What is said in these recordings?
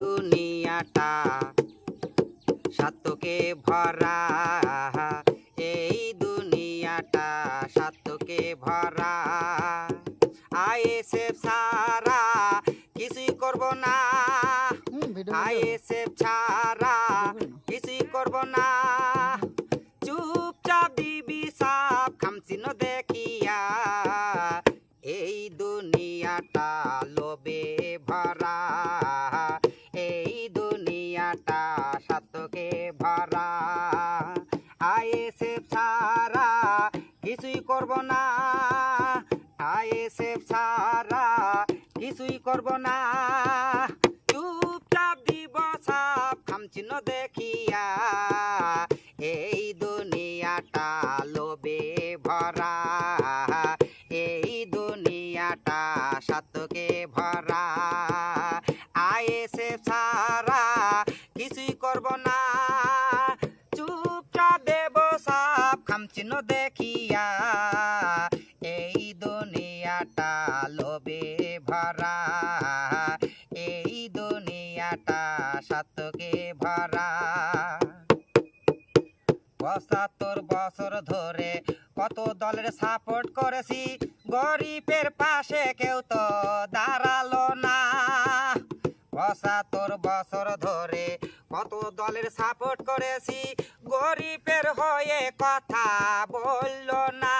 দুনিয়াটা সাতকে ভরা। এই দুনিয়াটা সাতকে ভরা। আইএসএফ সারা কিছুই করব না। আইএসএফ ছাড়া কিছুই করব না। চুপচাপ দিবি সাপ খামচিন দেখিয়া এই দুনিয়াটা লোবে আইএসএফ ছাড়া কিছুই করব না। আইএসএফ ছাড়া কিছুই করব না। চুপচাপ দিব সাপ খামচিহ্ন দেখিয়া এই দুনিয়াটা লোবে ভরা। এই দুনিয়াটা সাতকে ভরা। আইএসএফ ছাড়া কিছুই করব না। খামচিহ্ন দেখিয়া এই দুনিয়াটা লোবে ভরা, এই দুনিয়াটা সাতকে ভরা। পঁচাত্তর বছর ধরে কত দলের সাপোর্ট করেছি, গরিবের পাশে কেউ তো দাঁড়াল না। পঁচাত্তর বছর ধরে। কত দলের সাপোর্ট করেছি, গরিবের হয়ে কথা বলল না।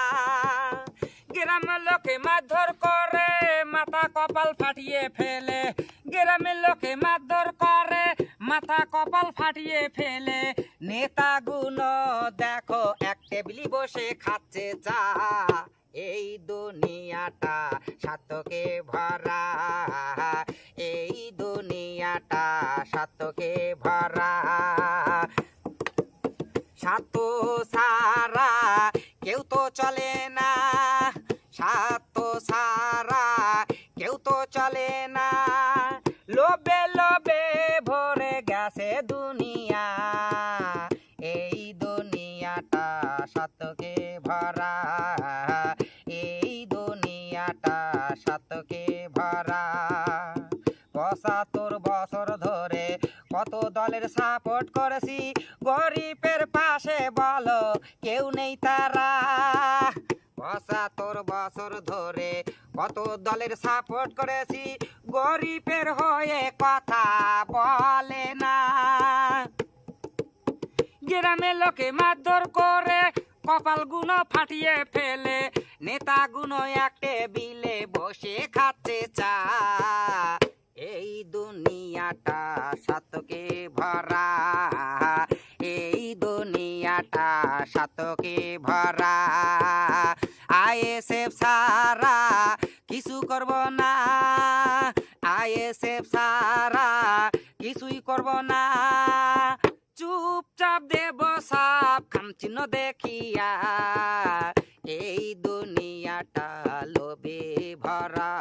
গ্রামের লোকে মারধর করে, মাথা কপাল ফাটিয়ে ফেলে। গ্রামের লোকে মারধর করে, মাথা কপাল ফাটিয়ে ফেলে। নেতা নেতাগুলো দেখো, এক টেবিলি বসে খাচ্ছে চা। এই দুনিয়াটা সাতকে ভরা। এই দুনিয়াটা সাতকে ভরা। সাত সারা কেউ তো চলে না। সাত সারা কেউ তো চলে না। লোবে লোবে ভরে গেছে দুনিয়া। এই দুনিয়াটা সাতকে ভরা। পঁচাত্তর বছর ধরে। কত দলের সাপোর্ট করেছি, গরিবের পাশে বলো, কেউ নেই তারা। পঁচাত্তর বছর ধরে, কত দলের সাপোর্ট করেছি, গরিবের হয়ে কথা বলে না। গ্রামের লোকে মারধর করে, কপাল গুনো ফাটিয়ে ফেলে, নেতা গুনো এক টেবিলে বসে খাচ্ছে চা। দুনিয়াটা সাতকে ভরা। এই দুনিয়াটা সাতকে ভরা। আইএসএফ সারা কিছু করব না। আইএসএফ সারা কিছুই করব না। চুপচাপ দেব সাপ, খামচিহ্ন দেখিয়া। এই দুনিয়াটা লোভে ভরা।